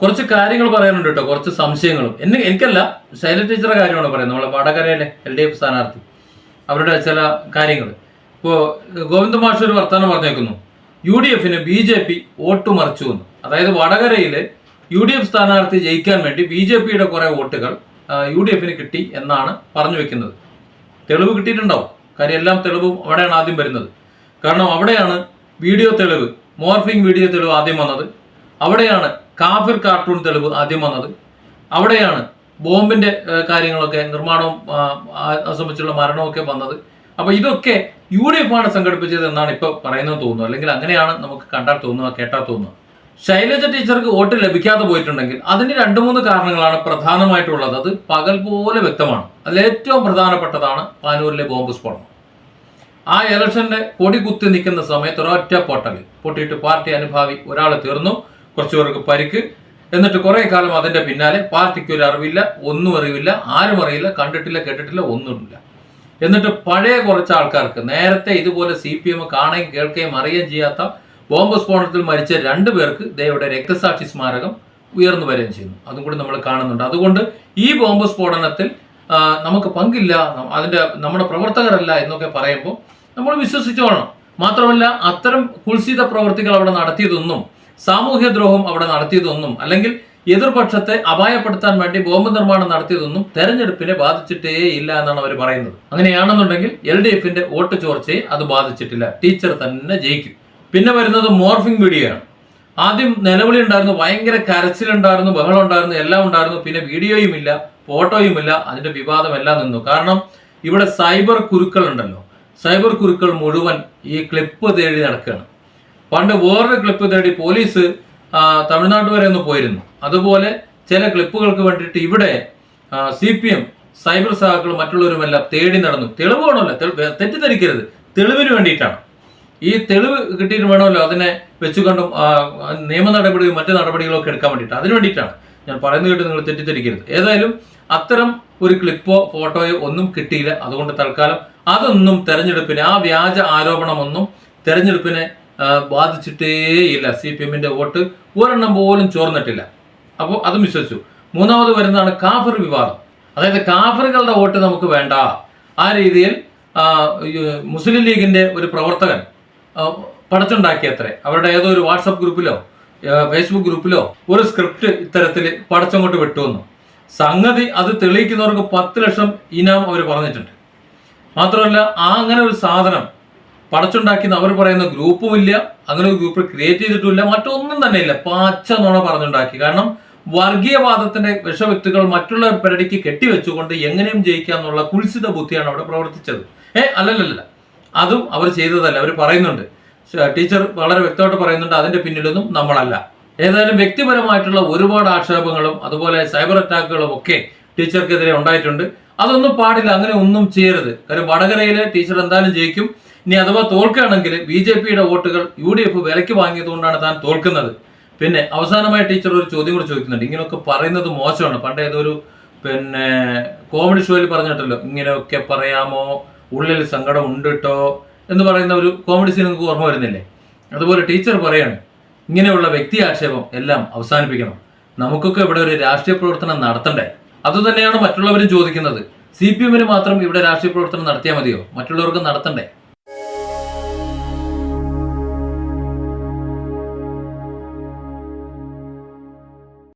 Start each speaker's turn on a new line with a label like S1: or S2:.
S1: കുറച്ച് കാര്യങ്ങൾ പറയാനുണ്ട് കേട്ടോ കുറച്ച് സംശയങ്ങളും. എന്നെ എനിക്കല്ല ശൈല ടീച്ചറുടെ കാര്യമാണ് പറയുന്നത്. നമ്മളെ വടകരയിലെ എൽ ഡി എഫ് സ്ഥാനാർത്ഥി. അവരുടെ ചില കാര്യങ്ങൾ ഇപ്പോൾ ഗോവിന്ദ മാഷ് ഒരു വർത്തമാനം പറഞ്ഞേക്കുന്നു. യു ഡി എഫിന് ബി ജെ പി വോട്ട് മറിച്ചു എന്ന്. അതായത് വടകരയിൽ യു ഡി എഫ് സ്ഥാനാർത്ഥി ജയിക്കാൻ വേണ്ടി ബി ജെ പിയുടെ കുറേ വോട്ടുകൾ യു ഡി എഫിന് കിട്ടി എന്നാണ് പറഞ്ഞു വെക്കുന്നത്. തെളിവ് കിട്ടിയിട്ടുണ്ടാവും. കാര്യം എല്ലാം തെളിവും അവിടെയാണ് ആദ്യം വരുന്നത്. കാരണം അവിടെയാണ് വീഡിയോ തെളിവ് മോർഫിംഗ് വീഡിയോ തെളിവ് ആദ്യം വന്നത്. അവിടെയാണ് കാഫിർ കാർട്ടൂൺ തെളിവ് ആദ്യം വന്നത്. അവിടെയാണ് ബോംബിന്റെ കാര്യങ്ങളൊക്കെ നിർമ്മാണവും ഒക്കെ സംബന്ധിച്ചുള്ള മരണമൊക്കെ വന്നത്. അപ്പൊ ഇതൊക്കെ യു ഡി എഫ് ആണ് സംഘടിപ്പിച്ചത് എന്നാണ് ഇപ്പൊ പറയുന്നത് തോന്നുന്നു. അല്ലെങ്കിൽ അങ്ങനെയാണ് നമുക്ക് കണ്ടാൽ തോന്നുക കേട്ടാൽ തോന്നുക. ശൈലജ ടീച്ചർക്ക് വോട്ട് ലഭിക്കാതെ പോയിട്ടുണ്ടെങ്കിൽ അതിന് രണ്ട് മൂന്ന് കാരണങ്ങളാണ് പ്രധാനമായിട്ടുള്ളത്. അത് പകൽ പോലെ വ്യക്തമാണ്. അതിൽ ഏറ്റവും പ്രധാനപ്പെട്ടതാണ് പാനൂരിലെ ബോംബ് സ്ഫോടനം. ആ ഇലക്ഷന്റെ കൊടി കുത്തി നിൽക്കുന്ന സമയത്ത് ഒരൊറ്റ പൊട്ടൽ പൊട്ടിയിട്ട് പാർട്ടി അനുഭാവി ഒരാൾ തീർന്നു. കുറച്ചു പേർക്ക് പരിക്ക്. എന്നിട്ട് കുറെ കാലം അതിന്റെ പിന്നാലെ പാർട്ടിക്ക് ഒരു അറിവില്ല ഒന്നും അറിവില്ല ആരും അറിയില്ല കണ്ടിട്ടില്ല കേട്ടിട്ടില്ല ഒന്നുമില്ല. എന്നിട്ട് പഴയ കുറച്ച് ആൾക്കാർക്ക് നേരത്തെ ഇതുപോലെ സി പി എം കാണുകയും കേൾക്കുകയും അറിയുകയും ചെയ്യാത്ത ബോംബ് സ്ഫോടനത്തിൽ മരിച്ച രണ്ടു പേർക്ക് ദയവിടെ രക്തസാക്ഷി സ്മാരകം ഉയർന്നു വരികയും ചെയ്യുന്നു. അതും കൂടി നമ്മൾ കാണുന്നുണ്ട്. അതുകൊണ്ട് ഈ ബോംബ് സ്ഫോടനത്തിൽ നമുക്ക് പങ്കില്ല. അതിന്റെ നമ്മുടെ പ്രവർത്തകരല്ല എന്നൊക്കെ പറയുമ്പോൾ നമ്മൾ വിശ്വസിച്ചോളണം മാത്രമല്ല അത്തരം കുൽസിത പ്രവർത്തികൾ അവിടെ നടത്തിയതൊന്നും സാമൂഹ്യ ദ്രോഹം അവിടെ നടത്തിയതൊന്നും അല്ലെങ്കിൽ എതിർപക്ഷത്തെ അപായപ്പെടുത്താൻ വേണ്ടി ബോംബ് നിർമ്മാണം നടത്തിയതൊന്നും തെരഞ്ഞെടുപ്പിനെ ബാധിച്ചിട്ടേ ഇല്ല എന്നാണ് അവർ പറയുന്നത്. അങ്ങനെയാണെന്നുണ്ടെങ്കിൽ എൽ ഡി എഫിന്റെ വോട്ട് ചോർച്ചയെ അത് ബാധിച്ചിട്ടില്ല. ടീച്ചർ തന്നെ ജയിക്കും. പിന്നെ വരുന്നത് മോർഫിംഗ് വീഡിയോ ആണ് ആദ്യം നിലവിളി ഉണ്ടായിരുന്നു ഭയങ്കര കരച്ചിലുണ്ടായിരുന്നു ബഹളം ഉണ്ടായിരുന്നു എല്ലാം ഉണ്ടായിരുന്നു. പിന്നെ വീഡിയോയും ഇല്ല ഫോട്ടോയും ഇല്ല അതിന്റെ വിവാദം എല്ലാം നിന്നു. കാരണം ഇവിടെ സൈബർ കുരുക്കൾ ഉണ്ടല്ലോ സൈബർ കുരുക്കൾ മുഴുവൻ ഈ ക്ലിപ്പ് തേടി നടക്കുകയാണ്. പണ്ട് വേറൊരു ക്ലിപ്പ് തേടി പോലീസ് തമിഴ്നാട് വരെ ഒന്ന് പോയിരുന്നു. അതുപോലെ ചില ക്ലിപ്പുകൾക്ക് വേണ്ടിയിട്ട് ഇവിടെ സി പി എം സൈബർ സഹാക്കളും മറ്റുള്ളവരുമെല്ലാം തേടി നടന്നു. തെളിവ് വേണമല്ലോ. തെറ്റിദ്ധരിക്കരുത്. തെളിവിന് വേണ്ടിയിട്ടാണ്. ഈ തെളിവ് കിട്ടിയിട്ട് വേണമല്ലോ അതിനെ വെച്ചുകൊണ്ടും നിയമ നടപടിയും മറ്റു നടപടികളും ഒക്കെ എടുക്കാൻ വേണ്ടിയിട്ട്. അതിന് വേണ്ടിയിട്ടാണ് ഞാൻ പറയുന്നത് കേട്ട് നിങ്ങൾ തെറ്റിദ്ധരിക്കരുത്. ഏതായാലും അത്തരം ഒരു ക്ലിപ്പോ ഫോട്ടോയോ ഒന്നും കിട്ടിയില്ല. അതുകൊണ്ട് തൽക്കാലം അതൊന്നും തെരഞ്ഞെടുപ്പിന് ആ വ്യാജ ആരോപണമൊന്നും തെരഞ്ഞെടുപ്പിനെ ബാധിച്ചിട്ടേയില്ല സി പി എമ്മിന്റെ വോട്ട് ഒരെണ്ണം പോലും ചോർന്നിട്ടില്ല. അപ്പോൾ അതും വിശ്വസിച്ചു. മൂന്നാമത് വരുന്നതാണ് കാഫർ വിവാദം. അതായത് കാഫറുകളുടെ വോട്ട് നമുക്ക് വേണ്ട. ആ രീതിയിൽ മുസ്ലിം ലീഗിന്റെ ഒരു പ്രവർത്തകൻ പടച്ചുണ്ടാക്കിയത്രേ. അവരുടെ ഏതോ ഒരു വാട്സപ്പ് ഗ്രൂപ്പിലോ ഫേസ്ബുക്ക് ഗ്രൂപ്പിലോ ഒരു സ്ക്രിപ്റ്റ് ഇത്തരത്തിൽ പടച്ചങ്ങോട്ട് വിട്ടുവന്നു. സംഗതി അത് തെളിയിക്കുന്നവർക്ക് പത്ത് ലക്ഷം ഇനാം അവർ പറഞ്ഞിട്ടുണ്ട്. മാത്രമല്ല ആ അങ്ങനെ ഒരു സാധനം പടച്ചുണ്ടാക്കിയെന്ന് അവർ പറയുന്ന ഗ്രൂപ്പും ഇല്ല അങ്ങനെ ഒരു ഗ്രൂപ്പ് ക്രിയേറ്റ് ചെയ്തിട്ടില്ല മറ്റൊന്നും തന്നെ ഇല്ല പാച്ച നുണ പറഞ്ഞുണ്ടാക്കി. കാരണം വർഗീയവാദത്തിന്റെ വിഷവിത്തുകൾ മറ്റുള്ളവർ പെരടിക്ക് കെട്ടിവെച്ചുകൊണ്ട് എങ്ങനെയും ജയിക്കാന്നുള്ള കുൽസിത ബുദ്ധിയാണ് അവിടെ പ്രവർത്തിച്ചത്. ഏ അല്ലല്ലല്ല. അതും അവർ ചെയ്തതല്ല. അവർ പറയുന്നുണ്ട്. ടീച്ചർ വളരെ വ്യക്തമായിട്ട് പറയുന്നുണ്ട് അതിന്റെ പിന്നിലൊന്നും നമ്മളല്ല. ഏതായാലും വ്യക്തിപരമായിട്ടുള്ള ഒരുപാട് ആക്ഷേപങ്ങളും അതുപോലെ സൈബർ അറ്റാക്കുകളും ഒക്കെ ടീച്ചർക്കെതിരെ ഉണ്ടായിട്ടുണ്ട്. അതൊന്നും പാടില്ല അങ്ങനെ ഒന്നും ചെയ്യരുത്. കാര്യം വടകരയിലെ ടീച്ചർ എന്തായാലും ജയിക്കും. ഇനി അഥവാ തോൽക്കുകയാണെങ്കിൽ ബി ജെ പിയുടെ വോട്ടുകൾ യു ഡി എഫ് വിലയ്ക്ക് വാങ്ങിയതുകൊണ്ടാണ് താൻ തോൽക്കുന്നത്. പിന്നെ അവസാനമായി ടീച്ചർ ഒരു ചോദ്യം കൂടി ചോദിക്കുന്നുണ്ട്. ഇങ്ങനെയൊക്കെ പറയുന്നത് മോശമാണ്. പണ്ട് ഏതൊരു പിന്നെ കോമഡി ഷോയിൽ പറഞ്ഞിട്ടല്ലോ ഇങ്ങനെയൊക്കെ പറയാമോ? ഉള്ളിൽ സങ്കടം ഉണ്ടിട്ടോ? എന്ന് പറയുന്ന ഒരു കോമഡി സീൻ നിങ്ങൾക്ക് ഓർമ്മ വരുന്നില്ലേ? അതുപോലെ ടീച്ചർ പറയാണ് ഇങ്ങനെയുള്ള വ്യക്തി ആക്ഷേപം എല്ലാം അവസാനിപ്പിക്കണം. നമുക്കൊക്കെ ഇവിടെ ഒരു രാഷ്ട്രീയ പ്രവർത്തനം നടത്തണ്ടേ? അതുതന്നെയാണ് മറ്റുള്ളവരും ചോദിക്കുന്നത്. സി പി എമ്മിന് മാത്രം ഇവിടെ രാഷ്ട്രീയ പ്രവർത്തനം നടത്തിയാൽ മതിയോ? മറ്റുള്ളവർക്ക് നടത്തണ്ടേ?